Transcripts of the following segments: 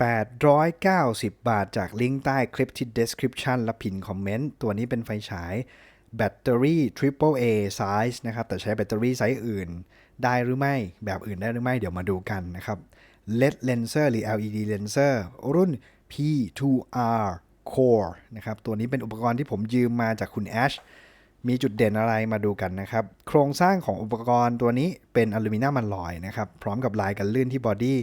890 บาทจากลิงก์ใต้คลิปที่ description และพินคอมเมนต์ ตัวนี้เป็นไฟฉายแบตเตอรี่ Triple A size นะครับ แต่ใช้แบตเตอรี่ไซส์อื่น ได้หรือไม่ แบบอื่นได้หรือไม่ เดี๋ยวมาดูกันนะครับ LED Lenser หรือ LED Lenser รุ่น P2R Core นะครับ ตัวนี้เป็นอุปกรณ์ที่ผมยืมมาจากคุณแอช มีจุดเด่นอะไรมาดูกันนะครับ โครงสร้างของอุปกรณ์ตัวนี้เป็นอลูมิเนียมมันลอยนะครับ พร้อมกับลายกันลื่นที่บอดี้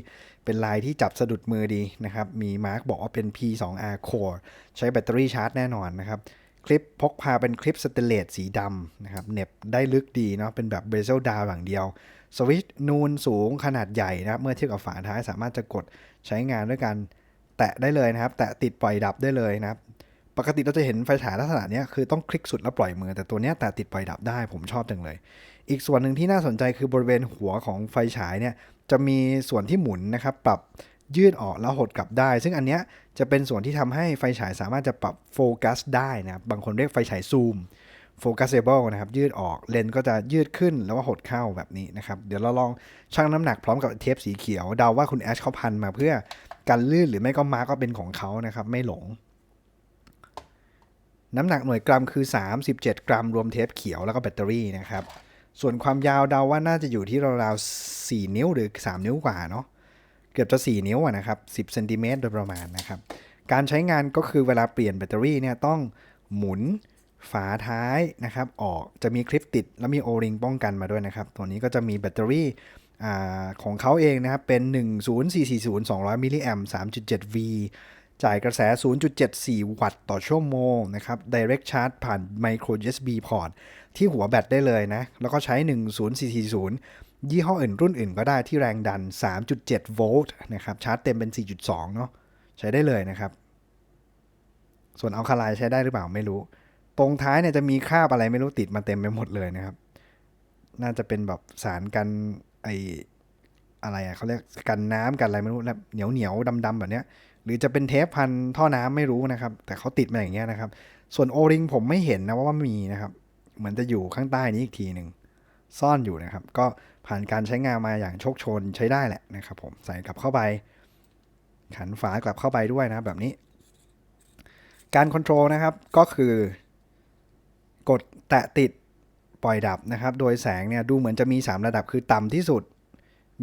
เป็นลายที่จับสะดุดมือดีนะครับ มีมาร์กบอกว่าเป็น P2R Core ใช้แบตเตอรี่ชาร์จแน่นอนนะครับ คลิปพกพาเป็นคลิปสเตนเลสสีดำนะครับ เน็บได้ลึกดีเนาะ เป็นแบบเบเซลดาวอย่างเดียว สวิตช์นูนสูงขนาดใหญ่นะเมื่อเทียบกับฝาท้ายสามารถจะกดใช้งานด้วยการแตะได้เลยนะครับ แตะติดปล่อยดับได้เลยนะครับ ปกติเราจะเห็นไฟฉายลักษณะนี้คือต้องคลิกสุดแล้วปล่อยมือ แต่ตัวนี้แตะติดปล่อยดับได้ผมชอบจังเลย อีกส่วนหนึ่งที่น่าสนใจคือบริเวณหัวของไฟฉายเนี่ยจะมีส่วนที่หมุนนะครับปรับยืดออกแล้วหดกลับได้ ซึ่งอันเนี้ยจะเป็นส่วนที่ทำให้ไฟฉายสามารถจะปรับโฟกัสได้นะครับบางคนเรียกไฟฉายซูม focusable นะครับยืดออกเลนก็จะยืดขึ้นแล้วก็หดเข้าแบบนี้นะครับเดี๋ยวเราลองชั่งน้ำหนักพร้อมกับเทปสีเขียวเดาว่าคุณแอชเขาพันมาเพื่อกันลื่นหรือไม่ก็มาร์กก็เป็นของเขานะครับไม่หลง น้ำหนักหน่วยกรัมคือ 37 กรัม รวมเทปเขียวแล้วก็แบตเตอรี่นะครับ ส่วนความยาวเดาว่าน่าจะอยู่ที่ราวๆ4นิ้วหรือ 3 นิ้วกว่าเนาะ เกือบจะ 4 นิ้วอะนะครับ10เซนติเมตรโดยประมาณนะครับ การใช้งานก็คือเวลาเปลี่ยนแบตเตอรี่เนี่ยต้องหมุนฝาท้ายนะครับออกจะมีคลิปติดแล้วมีโอริงป้องกันมาด้วยนะครับ ตัวนี้ก็จะมีแบตเตอรี่อของเขาเองนะครับเป็น 10440 200มิลลิแอม 3.7V จ่ายกระแส 0.74 วัตต์ต่อชั่วโมงนะครับ Direct Charge ผ่าน Micro USB Port ที่หัวแบตได้เลยนะ แล้วก็ใช้ 10440 ยี่ห้ออื่นรุ่นอื่นก็ได้ที่แรงดัน 3.7 โวลต์นะครับ ชาร์จเต็มเป็น 4.2 เนาะใช้ได้เลยนะครับ ส่วนเอาคาไลใช้ได้หรือเปล่าไม่รู้ ตรงท้ายเนี่ยจะมีคราบอะไรไม่รู้ติดมาเต็มไปหมดเลยนะครับ น่าจะเป็นแบบสารกันไออะไรอะเขาเรียกกันน้ำกันอะไรไม่รู้แล้วเหนียวเหนียวดำดำแบบเนี้ย หรือจะเป็นเทปพันท่อน้ำไม่รู้นะครับ แต่เขาติดมาอย่างเงี้ยนะครับ ส่วนโอริงผมไม่เห็นนะว่ามีนะครับ เหมือนจะอยู่ข้างใต้นี้อีกทีหนึ่งซ่อนอยู่นะครับ ก็ผ่านการใช้งานมาอย่างโชคชนใช้ได้แหละนะครับ ผมใส่กลับเข้าไป ขันฝากลับเข้าไปด้วยนะแบบนี้ การคอนโทรลนะครับก็คือกดแตะติดปล่อยดับนะครับ โดยแสงเนี่ยดูเหมือนจะมี 3 ระดับคือต่ำที่สุด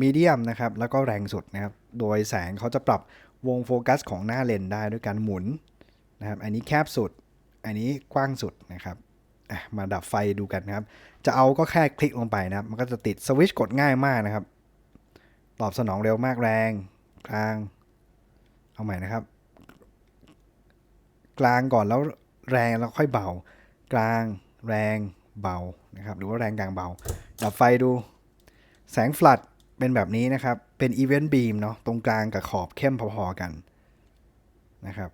มีเดียมนะครับแล้วก็แรงสุดนะครับ โดยแสงเขาจะปรับ วงโฟกัสของหน้าเลนได้ด้วยการหมุนนะครับ อันนี้แคบสุด อันนี้กว้างสุดนะครับมาดับไฟดูกันนะครับ จะเอาก็แค่คลิกลงไปนะครับ มันก็จะติดสวิตช์กดง่ายมากนะครับ ตอบสนองเร็วมากแรง กลาง เอาใหม่นะครับ กลางก่อนแล้วแรงแล้วค่อยเบา กลางแรงเบานะครับ หรือว่าแรงกลางเบา ดับไฟดู แสงฟลัด เป็นแบบนี้นะครับ เป็นอีเวนต์บีมเนาะตรงกลางกับขอบเข้มพอๆกันนะครับ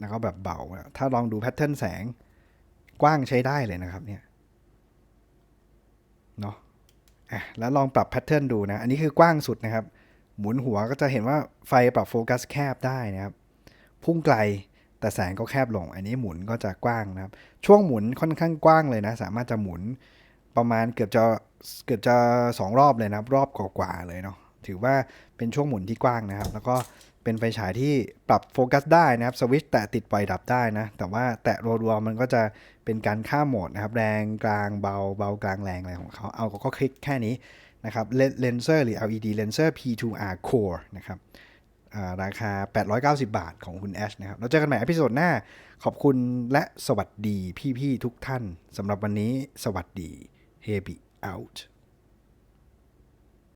แล้วก็แบบเบา ถ้าลองดูแพทเทิร์นแสงกว้างใช้ได้เลยนะครับเนี่ยเนาะอะแล้วลองปรับแพทเทิร์นดูนะ อันนี้คือกว้างสุดนะครับ หมุนหัวก็จะเห็นว่าไฟปรับโฟกัสแคบได้นะครับ พุ่งไกลแต่แสงก็แคบลง อันนี้หมุนก็จะกว้างนะครับ ช่วงหมุนค่อนข้างกว้างเลยนะ สามารถจะหมุน ประมาณเกือบจะเกือบจะสองรอบเลยนะครับ รอบกว่าๆเลยเนาะถือว่าเป็นช่วงหมุนที่กว้างนะครับ แล้วก็เป็นไฟฉายที่ปรับโฟกัสได้นะครับสวิตช์แตะติดปล่อยดับได้นะ แต่ว่าแตะรัวๆมันก็จะเป็นการข้ามโหมดนะครับ แรงกลางเบาเบากลางแรงอะไรของเขาเอาก็คลิกแค่นี้นะครับเลนเซอร์หรือ LED Lenser P2R Core นะครับอ่าราคา 890 บาทของคุณแอชนะครับเราเจอกันใหม่อพิโซดหน้า ขอบคุณและสวัสดีพี่ๆทุกท่านสำหรับวันนี้สวัสดี here be out.